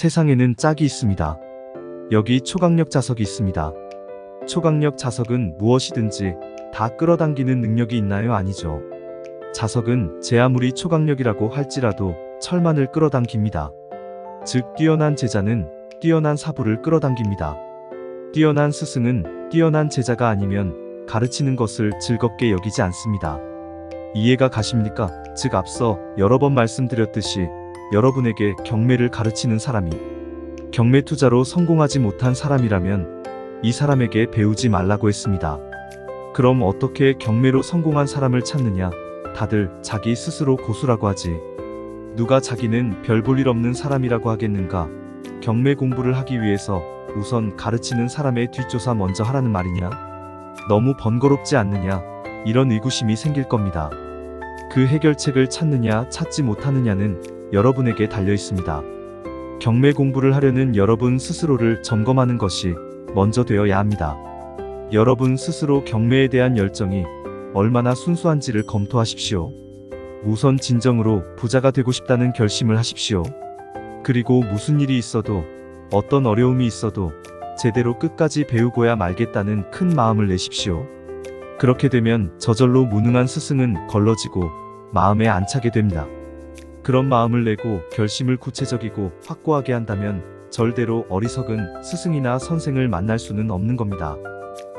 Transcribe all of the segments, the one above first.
세상에는 짝이 있습니다. 여기 초강력 자석이 있습니다. 초강력 자석은 무엇이든지 다 끌어당기는 능력이 있나요? 아니죠. 자석은 제 아무리 초강력이라고 할지라도 철만을 끌어당깁니다. 즉 뛰어난 제자는 뛰어난 사부를 끌어당깁니다. 뛰어난 스승은 뛰어난 제자가 아니면 가르치는 것을 즐겁게 여기지 않습니다. 이해가 가십니까? 즉 앞서 여러 번 말씀드렸듯이 여러분에게 경매를 가르치는 사람이 경매 투자로 성공하지 못한 사람이라면 이 사람에게 배우지 말라고 했습니다. 그럼 어떻게 경매로 성공한 사람을 찾느냐? 다들 자기 스스로 고수라고 하지. 누가 자기는 별 볼 일 없는 사람이라고 하겠는가? 경매 공부를 하기 위해서 우선 가르치는 사람의 뒷조사 먼저 하라는 말이냐? 너무 번거롭지 않느냐? 이런 의구심이 생길 겁니다. 그 해결책을 찾느냐, 찾지 못하느냐는 여러분에게 달려 있습니다. 경매 공부를 하려는 여러분 스스로를 점검하는 것이 먼저 되어야 합니다. 여러분 스스로 경매에 대한 열정이 얼마나 순수한지를 검토하십시오. 우선 진정으로 부자가 되고 싶다는 결심을 하십시오. 그리고 무슨 일이 있어도 어떤 어려움이 있어도 제대로 끝까지 배우고야 말겠다는 큰 마음을 내십시오. 그렇게 되면 저절로 무능한 스승은 걸러지고 마음에 안 차게 됩니다. 그런 마음을 내고 결심을 구체적이고 확고하게 한다면 절대로 어리석은 스승이나 선생을 만날 수는 없는 겁니다.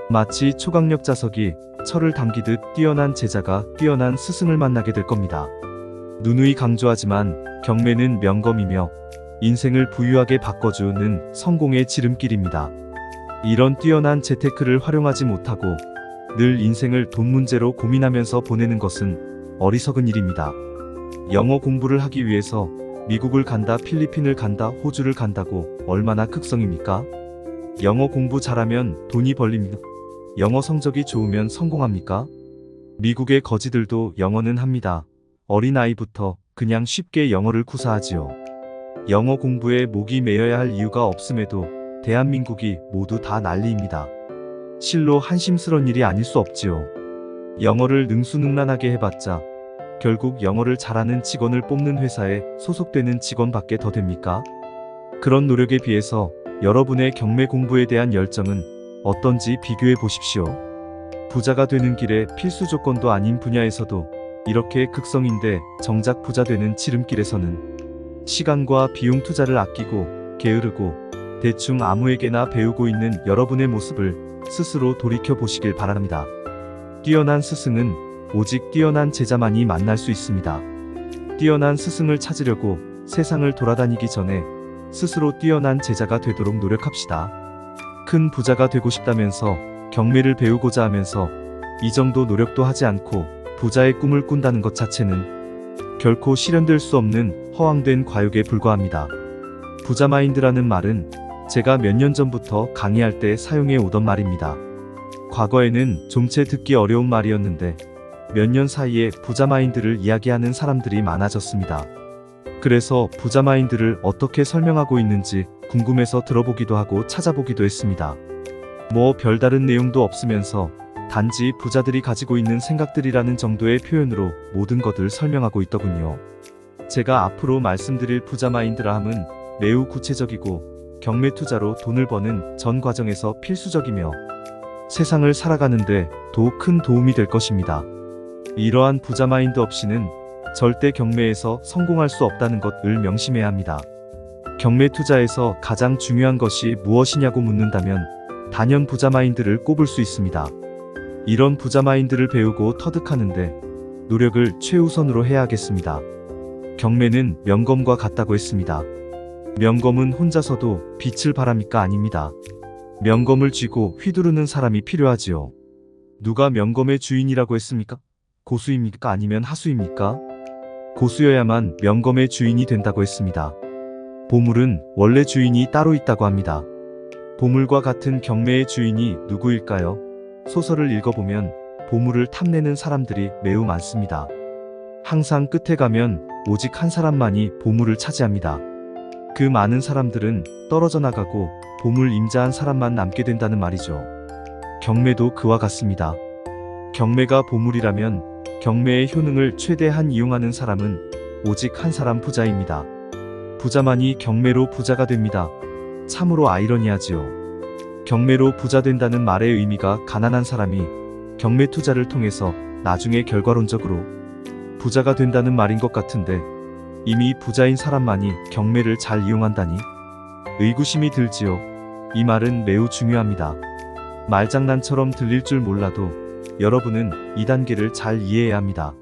마치 초강력 자석이 철을 당기듯 뛰어난 제자가 뛰어난 스승을 만나게 될 겁니다. 누누이 강조하지만 경매는 명검이며 인생을 부유하게 바꿔주는 성공의 지름길입니다. 이런 뛰어난 재테크를 활용하지 못하고 늘 인생을 돈 문제로 고민하면서 보내는 것은 어리석은 일입니다. 영어 공부를 하기 위해서 미국을 간다, 필리핀을 간다, 호주를 간다고 얼마나 극성입니까? 영어 공부 잘하면 돈이 벌립니다. 영어 성적이 좋으면 성공합니까? 미국의 거지들도 영어는 합니다. 어린아이부터 그냥 쉽게 영어를 구사하지요. 영어 공부에 목이 메여야 할 이유가 없음에도 대한민국이 모두 다 난리입니다. 실로 한심스런 일이 아닐 수 없지요. 영어를 능수능란하게 해봤자 결국 영어를 잘하는 직원을 뽑는 회사에 소속되는 직원밖에 더 됩니까? 그런 노력에 비해서 여러분의 경매 공부에 대한 열정은 어떤지 비교해 보십시오. 부자가 되는 길에 필수 조건도 아닌 분야에서도 이렇게 극성인데 정작 부자 되는 지름길에서는 시간과 비용 투자를 아끼고 게으르고 대충 아무에게나 배우고 있는 여러분의 모습을 스스로 돌이켜 보시길 바랍니다. 뛰어난 스승은 오직 뛰어난 제자만이 만날 수 있습니다. 뛰어난 스승을 찾으려고 세상을 돌아다니기 전에 스스로 뛰어난 제자가 되도록 노력합시다. 큰 부자가 되고 싶다면서 경매를 배우고자 하면서 이 정도 노력도 하지 않고 부자의 꿈을 꾼다는 것 자체는 결코 실현될 수 없는 허황된 과욕에 불과합니다. 부자 마인드라는 말은 제가 몇 년 전부터 강의할 때 사용해 오던 말입니다. 과거에는 좀채 듣기 어려운 말이었는데 몇 년 사이에 부자 마인드를 이야기하는 사람들이 많아졌습니다. 그래서 부자 마인드를 어떻게 설명하고 있는지 궁금해서 들어보기도 하고 찾아보기도 했습니다. 뭐 별다른 내용도 없으면서 단지 부자들이 가지고 있는 생각들이라는 정도의 표현으로 모든 것을 설명하고 있더군요. 제가 앞으로 말씀드릴 부자 마인드라 함은 매우 구체적이고 경매 투자로 돈을 버는 전 과정에서 필수적이며 세상을 살아가는데 더욱 큰 도움이 될 것입니다. 이러한 부자 마인드 없이는 절대 경매에서 성공할 수 없다는 것을 명심해야 합니다. 경매 투자에서 가장 중요한 것이 무엇이냐고 묻는다면 단연 부자 마인드를 꼽을 수 있습니다. 이런 부자 마인드를 배우고 터득하는데 노력을 최우선으로 해야 하겠습니다. 경매는 명검과 같다고 했습니다. 명검은 혼자서도 빛을 발합니까 아닙니다. 명검을 쥐고 휘두르는 사람이 필요하지요. 누가 명검의 주인이라고 했습니까? 고수입니까 아니면 하수입니까? 고수여야만 명검의 주인이 된다고 했습니다. 보물은 원래 주인이 따로 있다고 합니다. 보물과 같은 경매의 주인이 누구일까요? 소설을 읽어보면 보물을 탐내는 사람들이 매우 많습니다. 항상 끝에 가면 오직 한 사람만이 보물을 차지합니다. 그 많은 사람들은 떨어져 나가고 보물 임자한 사람만 남게 된다는 말이죠. 경매도 그와 같습니다. 경매가 보물이라면 경매의 효능을 최대한 이용하는 사람은 오직 한 사람 부자입니다. 부자만이 경매로 부자가 됩니다. 참으로 아이러니하지요. 경매로 부자 된다는 말의 의미가 가난한 사람이 경매 투자를 통해서 나중에 결과론적으로 부자가 된다는 말인 것 같은데 이미 부자인 사람만이 경매를 잘 이용한다니 의구심이 들지요. 이 말은 매우 중요합니다. 말장난처럼 들릴 줄 몰라도 여러분은 이 단계를 잘 이해해야 합니다.